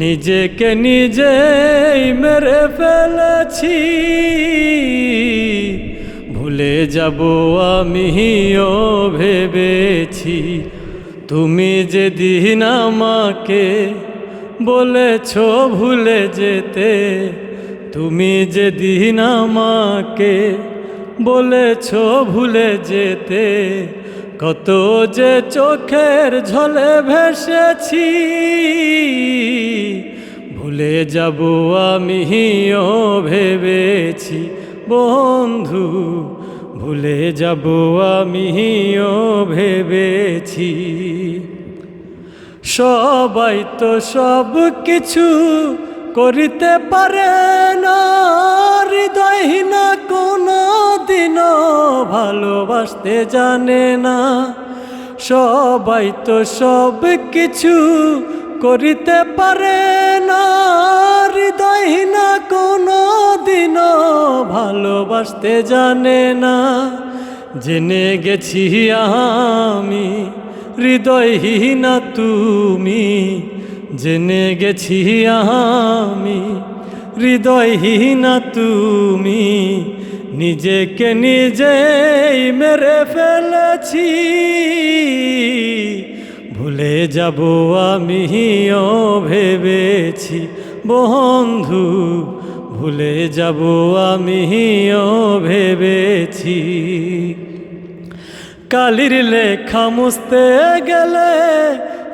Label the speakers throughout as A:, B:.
A: নিজেকে নিজেই মেরে ফেলেছি। ভুলে যাব আমিও ভেবেছি, তুমি যেদিন আমাকে বলেছ ভুলে যেতে, তুমি যেদিন আমাকে বলেছ ভুলে যেতে কত যে চোখের ঝলে ভেসেছি, ভুলে যাব আমিও ভেবেছি। বন্ধু, ভুলে যাব আমিও ভেবেছি। সবাই তো সব কিছু করিতে পারে না, হৃদয়হীনা দিনও ভালোবাসতে জানে না। সবাই তো সব কিছু করিতে পারে না। হৃদয়হীনা কোনো দিনও ভালোবাসতে জানে না। জেনে গেছি আমি হৃদয়হীনা তুমি। জেনে গেছি আমি হৃদয়হীনা তুমি। নিজেকে নিজেই মেরে ফেলেছি। ভুলে যাব আমিও ভেবেছি বন্ধু, ভুলে যাব আমিও ভেবেছি। কালির লেখা মুছতে গেলে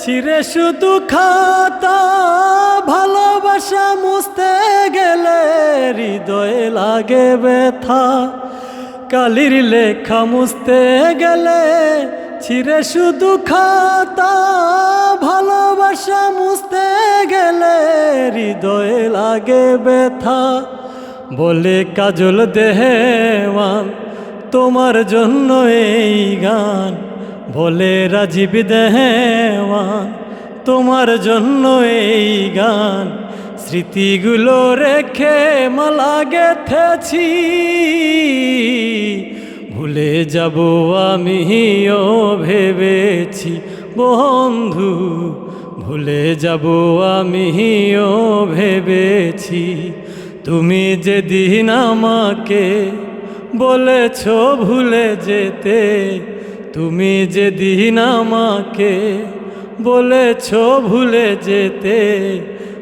A: ছিঁড়ে শুধু খাতা, ভালোবাসা মুছতে গেলে হৃদয়ে লাগে ব্যথা। কালির লেখা মুছতে গেলে ছিঁড়ে শুধু খাতা। ভালোবাসা মুছতে গেলে হৃদয়ে লাগে ব্যথা। বলে কাজল দেহেওয়ান, তোমার জন্য এই গান। বলে রাজীব দেওয়ান তোমার জন্য এই গান। স্মৃতিগুলো রেখে মালা গেথেছি। ভুলে যাব আমিও ভেবেছি বন্ধু, ভুলে যাব আমিও ভেবেছি। তুমি যেদিন আমাকে বলেছ ভুলে যেতে, তুমি যেদিন আমাকে বলেছ ভুলে যেতে